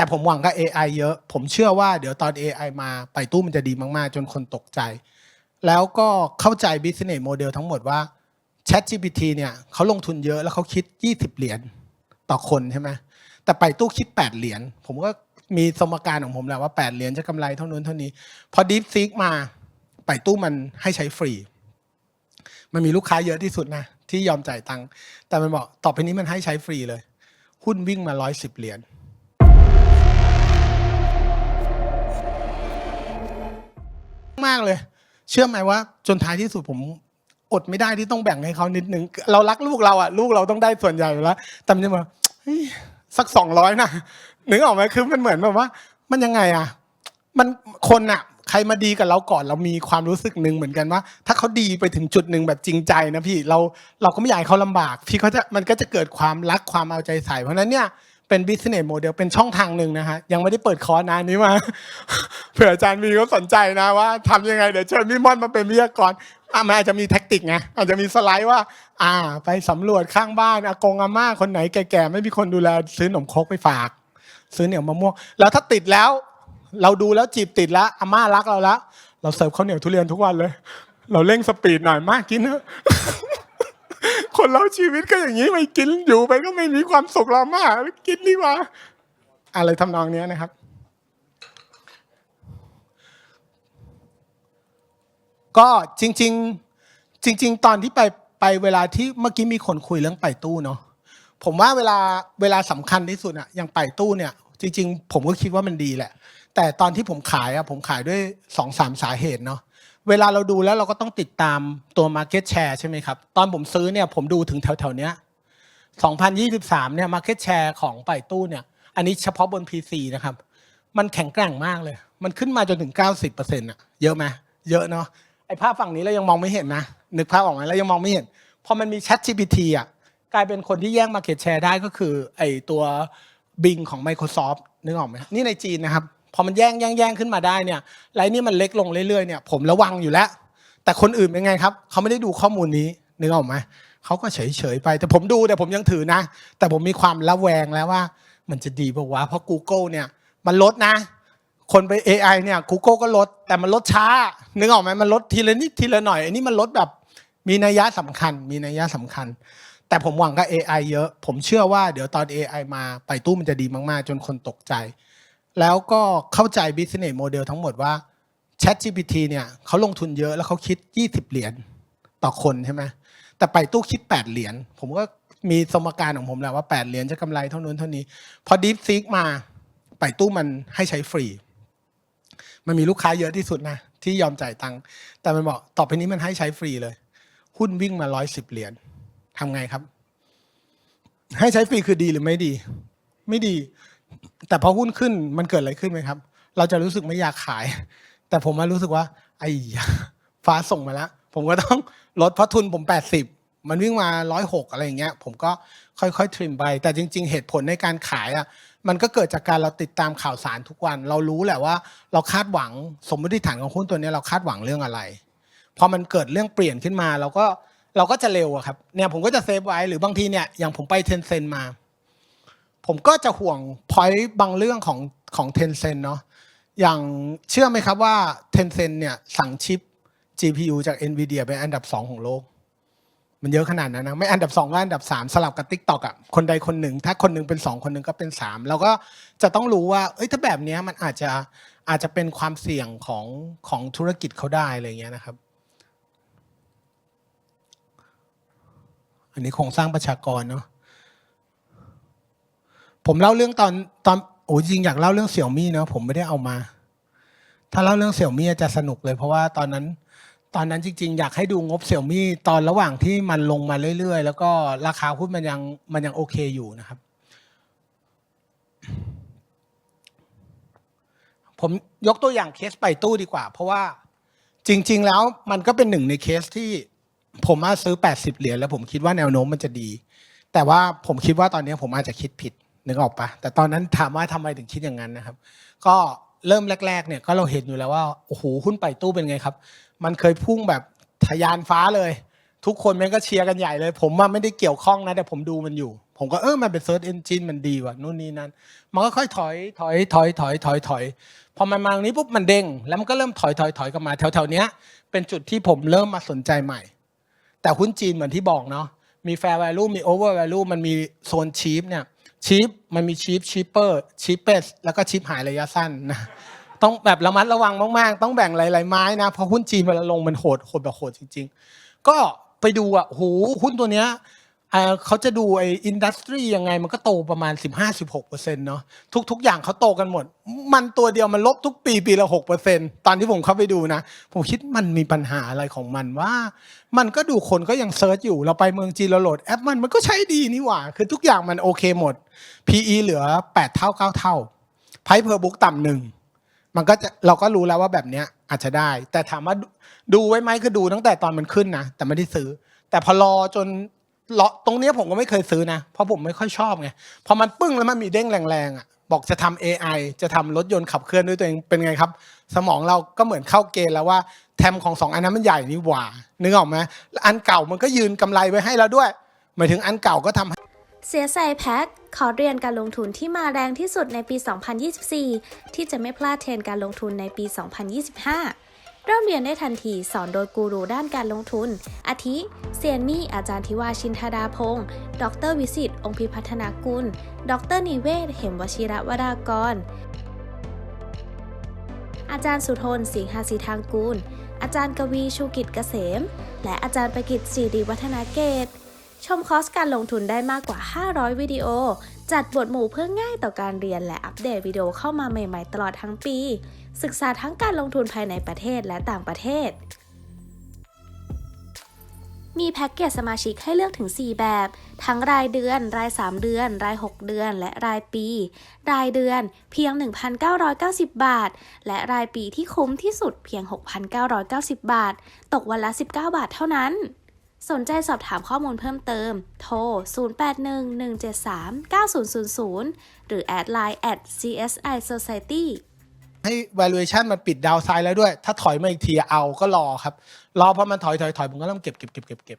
แต่ผมหวังกับ AI เยอะ ผมเชื่อว่าเดี๋ยวตอน AI มาไปตู้มันจะดีมากๆ จนคนตกใจ แล้วก็เข้าใจ business model ทั้งหมดว่า ChatGPT เนี่ยเขาลงทุนเยอะแล้วเขาคิด 20 เหรียญต่อคนใช่ไหมแต่ไปตู้คิด 8 เหรียญผมก็มีสมการของผมแหละว่า 8 เหรียญจะกำไรเท่านู้นเท่านี้ พอ DeepSeek มาไปตู้มันให้ใช้ฟรี มันมีลูกค้าเยอะที่สุดนะที่ยอมจ่ายตังค์แต่มันบอกต่อไปนี้มันให้ใช้ฟรีเลย หุ้นวิ่งมา 110 เหรียญ มากเลย เชื่อไหมว่า จนท้ายที่สุดผมอดไม่ได้ที่ต้องแบ่งให้เขานิดนึง เรารักลูกเราอะลูกเราต้องได้ส่วนใหญ่อยู่แล้วแต่มันจะมาสักสองร้อยนะนึกออกไหมคือมันเหมือนแบบว่า มันยังไงอะ มันคนอะ ใครมาดีกับเราก่อนเรามีความรู้สึกหนึ่งเหมือนกันว่า ถ้าเขาดีไปถึงจุดหนึ่งแบบจริงใจนะพี่เราเราก็ไม่อยากให้เขาลำบาก พี่เขาจะมันก็จะเกิดความรักความเอาใจใส่เพราะฉะนั้นเนี่ย เป็น business model เป็นช่องทางหนึ่งนะฮะยังไม่ได้เปิดคอร์สนะนี้มา เผื่ออาจารย์มีเขาสนใจนะว่าทำยังไงเดี๋ยวเชิญพี่ม่อนมาเป็นวิทยากรอะมันอาจจะมีแท็กติกไงอาจจะมีสไลด์ว่า อ่า ไปสำรวจข้างบ้านอากงอาม่าคนไหนแก่ๆไม่มีคนดูแลซื้อขนมครกไปฝาก ซื้อเหนียวมะม่วงแล้วถ้าติดแล้ว เราดูแล้วจีบติดแล้วอาม่ารักเราแล้วเราเสิร์ฟข้าวเหนียวทุเรียนทุกวันเลย เราเร่งสปีดหน่อยมากกินเถอะ คนเราชีวิตก็อย่างนี้ไม่กินอยู่ไปก็ไม่มีความสุขเรามากกินดีกว่า อะไรทำนองเนี้ยนะครับ ก็จริง ๆ จริง ๆ ตอนที่ไปไปเวลาที่เมื่อกี้มีคนคุยเรื่องไปตู้เนาะผมว่าเวลาเวลาสำคัญที่สุดอะอย่างไปตู้เนี่ย จริง ๆ ผมก็คิดว่ามันดีแหละ แต่ตอนที่ผมขายอะผมขายด้วยสองสามสาเหตุเนาะ เวลาเราดูแล้วเราก็ต้องติดตามตัว Market Share ใช่ไหมครับ ตอนผมซื้อเนี่ยผมดูถึงแถวๆเนี้ย2023เนี่ย Market Share ของไปตู้เนี่ย อันนี้เฉพาะบน PC นะครับ มันแข็งแกร่งมากเลย มันขึ้นมาจนถึง 90%อะเยอะไหมเยอะเนาะไอ้ภาพฝั่งนี้เรายังมองไม่เห็นนะ นึกภาพออกไหมเรายังมองไม่เห็น พอมันมี Chat GPT อะกลายเป็นคนที่แย่ง Market Share ได้ก็คือไอ้ตัว Bing ของ Microsoft นึกออกไหมนี่ในจีนนะครับ พอมันแย่งแย่งแย่งขึ้นมาได้เนี่ยไรนี่มันเล็กลงเรื่อยๆเนี่ยผมระวังอยู่แล้ว แต่คนอื่นเป็นไงครับเขาไม่ได้ดูข้อมูลนี้นึกออกไหมเขาก็เฉยๆไป แต่ผมดูแต่ผมยังถือนะ แต่ผมมีความระแวงแล้วว่า มันจะดีป่าวะเพราะ Google เนี่ยมันลดนะ คนไป AI เนี่ย Google ก็ลด แต่มันลดช้า นึกออกไหมมันลดทีละนิดทีละหน่อยอันนี้มันลดแบบมีนัยยะสำคัญ มีนัยยะสำคัญ แต่ผมหวังกับ AI เยอะ ผมเชื่อว่าเดี๋ยวตอน AI มาไปตู้มันจะดีมากๆ จนคนตกใจ แล้วก็เข้าใจ business model ทั้งหมดว่า ChatGPT เนี่ยเขาลงทุนเยอะแล้วเขาคิด 20 เหรียญต่อคนใช่ไหมแต่ไปตู้คิด 8 เหรียญผมก็มีสมการของผมแหละว่า 8 เหรียญจะกำไรเท่านู้นเท่านี้ พอ DeepSeek มาไปตู้มันให้ใช้ฟรี มันมีลูกค้าเยอะที่สุดนะ ที่ยอมจ่ายตังค์แต่มันบอกต่อไปนี้มันให้ใช้ฟรีเลย หุ้นวิ่งมา110เหรียญทำไงครับ ให้ใช้ฟรีคือดีหรือไม่ดี ไม่ดี แต่พอหุ้นขึ้นมันเกิดอะไรขึ้นไหมครับ เราจะรู้สึกไม่อยากขาย แต่ผมมารู้สึกว่า ไอ้ฟ้าส่งมาแล้ว ผมก็ต้องลดเพราะทุนผม 80 มันวิ่งมา 106 อะไรอย่างเงี้ย ผมก็ค่อยๆ ทริมไป แต่จริง ๆ เหตุผลในการขายอะ มันก็เกิดจากการเราติดตามข่าวสารทุกวัน เรารู้แหละว่า เราคาดหวังสมมติฐานของหุ้นตัวนี้เราคาดหวังเรื่องอะไรพอมันเกิดเรื่องเปลี่ยนขึ้นมาเราก็เราก็จะเร็วอะครับเนี่ยผมก็จะเซฟไว้หรือบางทีเนี่ยอย่างผมไปเทนเซนมา ผมก็จะห่วงพอยต์บางเรื่องของของเทนเซนเนาะอย่างเชื่อไหมครับว่า Tencent เนี่ยสั่งชิป GPU จาก NVIDIA เป็นอันดับ 2 ของโลก มันเยอะขนาดนั้นนะ ไม่อันดับ 2 ก็อันดับ 3 สลับกับ TikTok อะคนใดคนหนึ่ง ถ้าคนหนึ่งเป็น 2 คนหนึ่งก็เป็น3เราก็จะต้องรู้ว่า เอ้ยถ้าแบบนี้มันอาจจะอาจจะเป็นความเสี่ยงของของธุรกิจเขาได้อะไรเงี้ยนะครับ อันนี้โครงสร้างประชากรเนาะ ผมเล่าเรื่องตอนตอนโอ้จริงอยากเล่าเรื่องเสี่ยวมี่เนาะผมไม่ได้เอามา ถ้าเล่าเรื่องเสี่ยวมี่จะสนุกเลย เพราะว่าตอนนั้น ตอนนั้นจริง ๆ อยากให้ดูงบเสี่ยวมี่ตอนระหว่างที่มันลงมาเรื่อย ๆ แล้วก็ราคาหุ้นมันยังมันยังโอเคอยู่นะครับ ผมยกตัวอย่างเคสไปตู้ดีกว่า เพราะว่าจริง ๆ แล้วมันก็เป็นหนึ่งในเคสที่ผมมาซื้อ 80 เหรียญแล้วผมคิดว่าแนวโน้มมันจะดี แต่ว่าผมคิดว่าตอนนี้ผมอาจจะคิดผิด นึกออกปะแต่ตอนนั้นถามว่าทำไมถึงคิดอย่างนั้นนะครับ ก็เริ่มแรก ๆ เนี่ยก็เราเห็นอยู่แล้วว่าโอ้โหหุ้นไปตู้เป็นไงครับ มันเคยพุ่งแบบทะยานฟ้าเลย ทุกคนแม่งก็เชียร์กันใหญ่เลย ผมว่าไม่ได้เกี่ยวข้องนะแต่ผมดูมันอยู่ ผมก็เออมันเป็น Search Engine มันดีว่ะนู่นนี่นั่นมันก็ค่อยถอยถอยถอยถอยถอยถอยพอมันมาตรงนี้ปุ๊บมันเด้งแล้วมันก็เริ่มถอยถอยถอยกลับมาแถวๆเนี้ยเป็นจุดที่ผมเริ่มมาสนใจใหม่ แต่หุ้นจีนเหมือนที่บอกเนาะมี fair value มี over value มันมีโซน cheap เนี่ย ชีพมันมี cheap cheaper cheapest แล้วก็ชีพหายระยะสั้นนะต้องแบบระมัดระวังมากๆ ต้องแบ่งหลายๆไม้นะเพราะหุ้นจีนเวลาลงมันโหดโหดแบบโหดจริง ๆ ก็ไปดูอะโหหุ้นตัวเนี้ย เอ่อเขาจะดูไอ้อินดัสทรียังไงมันก็โตประมาณ 15-16%เนาะทุก ๆ อย่างเขาโตกันหมด มันตัวเดียวมันลบทุกปีปีละ 6%ตอนที่ผมเข้าไปดูนะ ผมคิดมันมีปัญหาอะไรของมันว่า มันก็ดูคนก็ยังเซิร์ชอยู่ เราไปเมืองจีนเราโหลดแอปมันมันก็ใช้ดีนี่หว่า คือทุกอย่างมันโอเคหมด PE เหลือ 8 เท่า 9 เท่า Price per book ต่ำหนึ่งมันก็จะเราก็รู้แล้วว่าแบบเนี้ยอาจจะได้ แต่ถามว่าดูดูไว้ไหมคือดูตั้งแต่ตอนมันขึ้นนะแต่ไม่ได้ซื้อ แต่พอรอจน รอตรงเนี้ยผมก็ไม่เคยซื้อนะ เพราะผมไม่ค่อยชอบไงพอมันปึ้งแล้วมันมีเด้งแรงๆอะบอกจะทำ AI จะทำรถยนต์ขับเคลื่อนด้วยตัวเองเป็นไงครับ สมองเราก็เหมือนเข้าเกณฑ์แล้วว่าแทมของสองอันนั้นมันใหญ่นี่หว่านึกออกไหมอันเก่ามันก็ยืนกำไรไว้ให้เราด้วยหมายถึงอันเก่าก็ทำเสียใส่แพ็คขอเรียนการลงทุนที่มาแรงที่สุดในปี 2024 ที่จะไม่พลาดเทรนการลงทุนในปี 2025 เริ่มเรียนได้ทันทีสอนโดยกูรูด้านการลงทุน อาทิ เซียนมี่ อาจารย์ทิวาชินธาดาพงศ์ดรวิสิตองค์พิพัฒนากุล ดรนิเวศ เหมวชิระวรากร อาจารย์สุทน สิงหาสีทางกูล อาจารย์กวีชูกิจเกษม และอาจารย์ประกิตศิริวัฒนาเกต ชมคอร์สการลงทุนได้มากกว่า 500 วิดีโอ จัดบทหมู่เพื่อง่ายต่อการเรียนและอัปเดตวิดีโอเข้ามาใหม่ ๆ ตลอดทั้งปี ศึกษาทั้งการลงทุนภายในประเทศและต่างประเทศ มีแพ็กเกจสมาชิกให้เลือกถึง 4 แบบ ทั้งรายเดือน ราย 3 เดือน ราย 6 เดือน และรายปี รายเดือนเพียง 1,990 บาท และรายปีที่คุ้มที่สุดเพียง 6,990 บาท ตกวันละ 19 บาทเท่านั้นสนใจสอบถามข้อมูลเพิ่มเติม โทร 0811739000 หรือแอดไลน์ at CSI Society ให้ valuation มันปิดดาวไซด์แล้วด้วย ถ้าถอยมาอีกทีเอาก็รอครับ รอพอมันถอยถอยถอยผมก็เริ่มเก็บเก็บเก็บเก็บเก็บ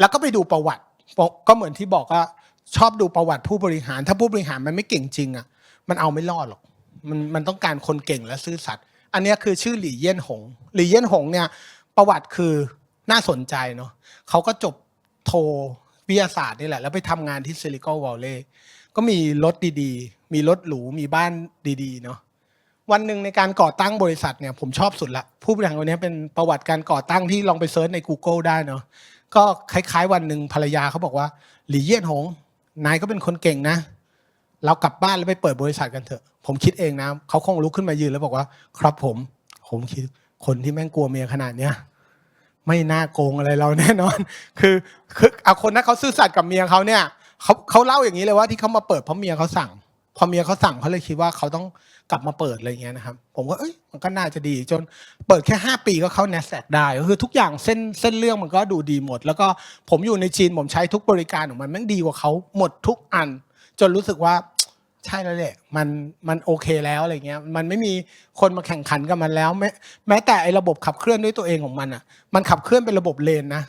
แล้วก็ไปดูประวัติก็เหมือนที่บอกว่าชอบดูประวัติผู้บริหาร ถ้าผู้บริหารมันไม่เก่งจริงอะ มันเอาไม่รอดหรอกมันมันต้องการคนเก่งและซื่อสัตย์อันนี้คือชื่อหลี่เยี่ยนหง หลี่เยี่ยนหงเนี่ย ประวัติคือน่าสนใจเนาะเขาก็จบโทวิทยาศาสตร์นี่แหละ แล้วไปทำงานที่ซิลิคอนวัลเลย์ ก็มีรถดีๆ มีรถหรู มีบ้านดีๆ เนาะ วันหนึ่งในการก่อตั้งบริษัทเนี่ยผมชอบสุดละ ผู้บริหารคนนี้เป็นประวัติการก่อตั้งที่ลองไปเซิร์ชใน Google ได้เนาะ ก็คล้ายๆ วันหนึ่งภรรยาเขาบอกว่า หลี่เยี่ยนหง นายก็เป็นคนเก่งนะ เรากลับบ้านแล้วไปเปิดบริษัทกันเถอะ ผมคิดเองนะ เขาคงลุกขึ้นมายืนแล้วบอกว่า ครับผม ผมคิดคนที่แม่งกลัวเมียขนาดเนี้ยไม่น่าโกงอะไรเราแน่นอน คือคือเอาคนนั้นเขาซื่อสัตย์กับเมียเขาเนี่ย เขาเขาเล่าอย่างนี้เลยว่าที่เขามาเปิดเพราะเมียเขาสั่ง พอเมียเขาสั่งเขาเลยคิดว่าเขาต้องกลับมาเปิดอะไรเงี้ยนะครับ ผมก็เอ้ยมันก็น่าจะดี จนเปิดแค่ 5 ปีก็เข้า n a s d a q ได้ก็คือทุกอย่างเส้นเส้นเรื่องมันก็ดูดีหมด แล้วก็ผมอยู่ในจีนผมใช้ทุกบริการของมันแม่งดีกว่าเขาหมดทุกอัน จนรู้สึกว่าใช่แล้วแหละมันมันโอเคแล้วอะไรเงี้ยมันไม่มีคนมาแข่งขันกับมันแล้ว แม้แม้แต่ไอ้ระบบขับเคลื่อนด้วยตัวเองของมันอะ มันขับเคลื่อนเป็นระบบเลนนะ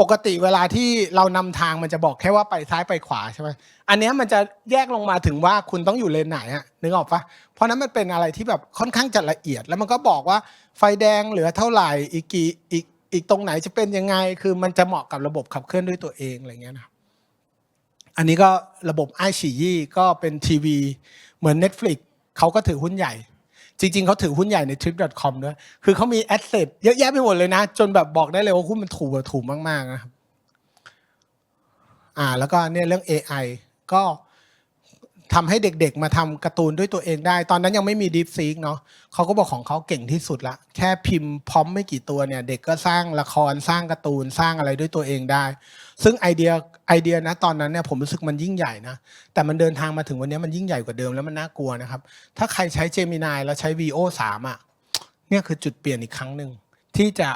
ปกติเวลาที่เรานำทางมันจะบอกแค่ว่าไปซ้ายไปขวาใช่ไหมอันนี้มันจะแยกลงมาถึงว่าคุณต้องอยู่เลนไหนอะนึกออกปะเพราะนั้นมันเป็นอะไรที่แบบค่อนข้างจะละเอียด แล้วมันก็บอกว่าไฟแดงเหลือเท่าไหร่อีกกี่อีกอีกตรงไหนจะเป็นยังไง คือมันจะเหมาะกับระบบขับเคลื่อนด้วยตัวเองอะไรเงี้ยนะอันนี้ก็ระบบไอฉียี่ก็เป็นทีวี เหมือน Netflix เขาก็ถือหุ้นใหญ่ จริง ๆเขาถือหุ้นใหญ่ใน trip.com ด้วยคือเขามีแอสเซทเยอะแยะไปหมดเลยนะ จนแบบบอกได้เลยว่าหุ้นมันถูกอะถูกมากๆนะครับอ่า แล้วก็เนี่ยเรื่อง AI ก็ ทำให้เด็กๆ มาทำการ์ตูนด้วยตัวเองได้ ตอนนั้นยังไม่มี DeepSeek เนาะเขาก็บอกของเขาเก่งที่สุดละ แค่พิมพ์พร้อมไม่กี่ตัวเนี่ย เด็กก็สร้างละครสร้างการ์ตูนสร้างอะไรด้วยตัวเองได้ ซึ่งไอเดียไอเดียนะตอนนั้นเนี่ยผมรู้สึกมันยิ่งใหญ่นะ แต่มันเดินทางมาถึงวันนี้มันยิ่งใหญ่กว่าเดิมแล้วมันน่ากลัวนะครับ ถ้าใครใช้ Gemini แล้วใช้ VO 3อะเนี่ยคือจุดเปลี่ยนอีกครั้งหนึ่งที่จะ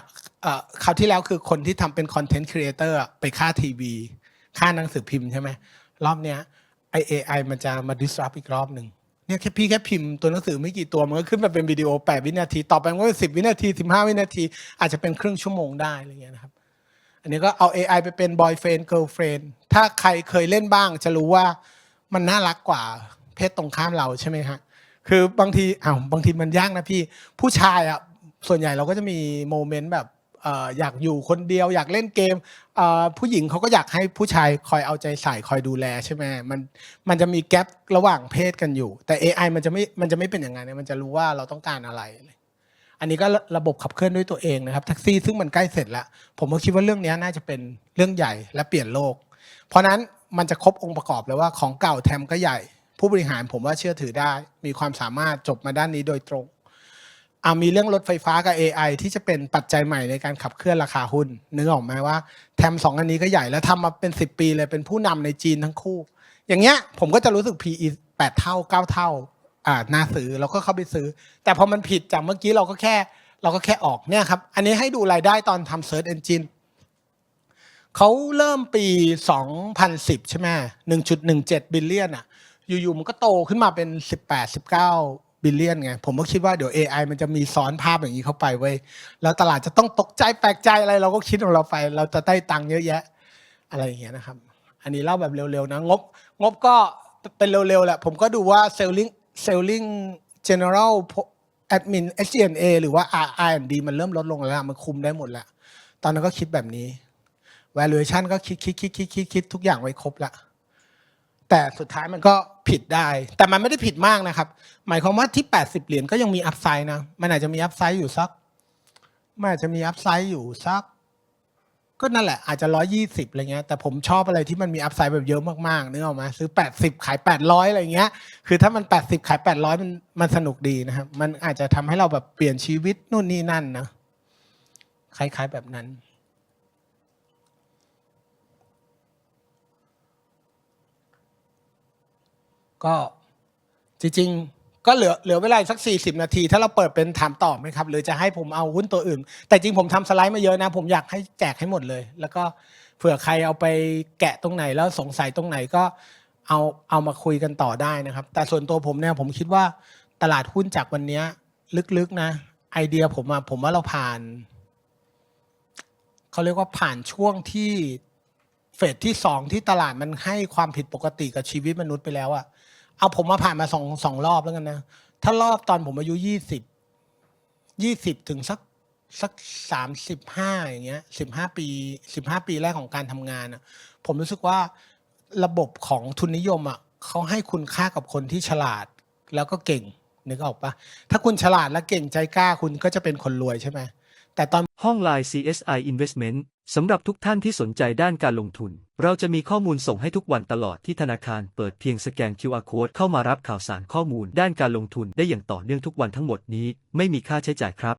คราวที่แล้วคือคนที่ทำเป็นคอนเทนต์ครีเอเตอร์ไปค่าทีวีค่าหนังสือพิมพ์ใช่ไหมรอบเนี้ย ไอเอไอมันจะมา disrupt อีกรอบหนึ่งเนี่ยแค่พี่แค่พิมพ์ตัวหนังสือไม่กี่ตัวมันก็ขึ้นมาเป็นวิดีโอ 8 วินาที ต่อไปมันก็เป็น10 วินาที 15 วินาที อาจจะเป็นครึ่งชั่วโมงได้อะไรเงี้ยนะครับ อันนี้ก็เอา AI ไปเป็น boyfriend girlfriend ถ้าใครเคยเล่นบ้างจะรู้ว่ามันน่ารักกว่าเพศตรงข้ามเราใช่ไหมฮะคือบางทีอ้าวบางทีมันยากนะพี่ผู้ชายอะส่วนใหญ่เราก็จะมีโมเมนต์แบบ อ่ออยากอยู่คนเดียวอยากเล่นเกมอ่อผู้หญิงเขาก็อยากให้ผู้ชายคอยเอาใจใส่คอยดูแลใช่ไหมมันมันจะมีแกลบระหว่างเพศกันอยู่ แต่ AI มันจะไม่มันจะไม่เป็นอย่างนั้นเนี่ยมันจะรู้ว่าเราต้องการอะไร อันนี้ก็ระระบบขับเคลื่อนด้วยตัวเองนะครับแท็กซี่ซึ่งมันใกล้เสร็จแล้ว ผมก็คิดว่าเรื่องนี้น่าจะเป็นเรื่องใหญ่และเปลี่ยนโลก เพราะนั้นมันจะครบองค์ประกอบเลยว่าของเก่าแทมก็ใหญ่ ผู้บริหารผมว่าเชื่อถือได้ มีความสามารถจบมาด้านนี้โดยตรง อามีเรื่องรถไฟฟ้ากับ AI ที่จะเป็นปัจจัยใหม่ในการขับเคลื่อนราคาหุ้นนึกออกไหมว่าแทมสองอันนี้ก็ใหญ่แล้วทำมาเป็น 10 ปีเลยเป็นผู้นำในจีนทั้งคู่ อย่างเงี้ยผมก็จะรู้สึก PE 8 เท่า 9 เท่าอ่าน่าซื้อเราก็เข้าไปซื้อ แต่พอมันผิดจากเมื่อกี้เราก็แค่เราก็แค่ออกเนี่ยครับ อันนี้ให้ดูรายได้ตอนทำ Search Engine เขาเริ่มปี 2010 ใช่ไหม1.17 บิลเลียนอะอยู่ๆมันก็โตขึ้นมาเป็น 18 19 บิลเลียนไง ผมก็คิดว่าเดี๋ยว AI มันจะมีซ้อนภาพอย่างนี้เข้าไปเว้ยแล้วตลาดจะต้องตกใจแปลกใจอะไรเราก็คิดของเราไป เราจะได้ตังค์เยอะแยะ อะไรอย่างเงี้ยนะครับ อันนี้เล่าแบบเร็วๆนะงบ งบก็เป็นเร็วๆแหละ ผมก็ดูว่า selling selling general admin SG&A หรือว่า R&D มันเริ่มลดลงแล้ว มันคุมได้หมดแล้ว ตอนนั้นก็คิดแบบนี้ valuation ก็คิดคิดคิดคิดคิดคิดทุกอย่างไว้ครบแล้ว แต่สุดท้ายมันก็ผิดได้ แต่มันไม่ได้ผิดมากนะครับ หมายความว่าที่ 80 เหรียญก็ยังมีอัพไซด์นะ มันอาจจะมีอัพไซด์อยู่สักมันอาจจะมีอัพไซด์อยู่สัก ก็นั่นแหละอาจจะร้อยี่สิบอะไรเงี้ย แต่ผมชอบอะไรที่มันมีอัพไซด์แบบเยอะมากๆนึกออกไหมซื้อแปดสิบขายแปดร้อะไรเงี้ย คือถ้ามันแปดสิบขายแปดร้อยมันมันสนุกดีนะครับ มันอาจจะทำให้เราแบบเปลี่ยนชีวิตนู่นนี่นั่นนะ คล้ายๆแบบนั้น ก็จริงๆ ก็เหลือเหลือเวลาสักสี่สิบนาที ถ้าเราเปิดเป็นถามตอบไหมครับ หรือจะให้ผมเอาหุ้นตัวอื่น แต่จริงผมทำสไลด์มาเยอะนะ ผมอยากให้แจกให้หมดเลย แล้วก็เผื่อใครเอาไปแกะตรงไหนแล้วสงสัยตรงไหนก็เอาเอามาคุยกันต่อได้นะครับ แต่ส่วนตัวผมเนี่ยผมคิดว่าตลาดหุ้นจากวันนี้ลึกๆนะ ไอเดียผมอะผมว่าเราผ่านเขาเรียกว่าผ่านช่วงที่เฟสที่สองที่ตลาดมันให้ความผิดปกติกับชีวิตมนุษย์ไปแล้วอะ เอาผมมาผ่านมาสองสองรอบแล้วกันนะ ถ้ารอบตอนผมอายุยี่สิบยี่สิบถึงสักสักสามสิบห้าอย่างเงี้ยสิบห้าปีสิบห้าปีแรกของการทำงานอะผมรู้สึกว่าระบบของทุนนิยมอะเขาให้คุณค่ากับคนที่ฉลาดแล้วก็เก่งนึกออกปะถ้าคุณฉลาดและเก่งใจกล้าคุณก็จะเป็นคนรวยใช่ไหมแต่ตอนห้อง Line CSI Investment สำหรับทุกท่านที่สนใจด้านการลงทุน เราจะมีข้อมูลส่งให้ทุกวันตลอดที่ธนาคารเปิดเพียงสแกน QR Code เข้ามารับข่าวสารข้อมูลด้านการลงทุนได้อย่างต่อเนื่องทุกวันทั้งหมดนี้ ไม่มีค่าใช้จ่ายครับ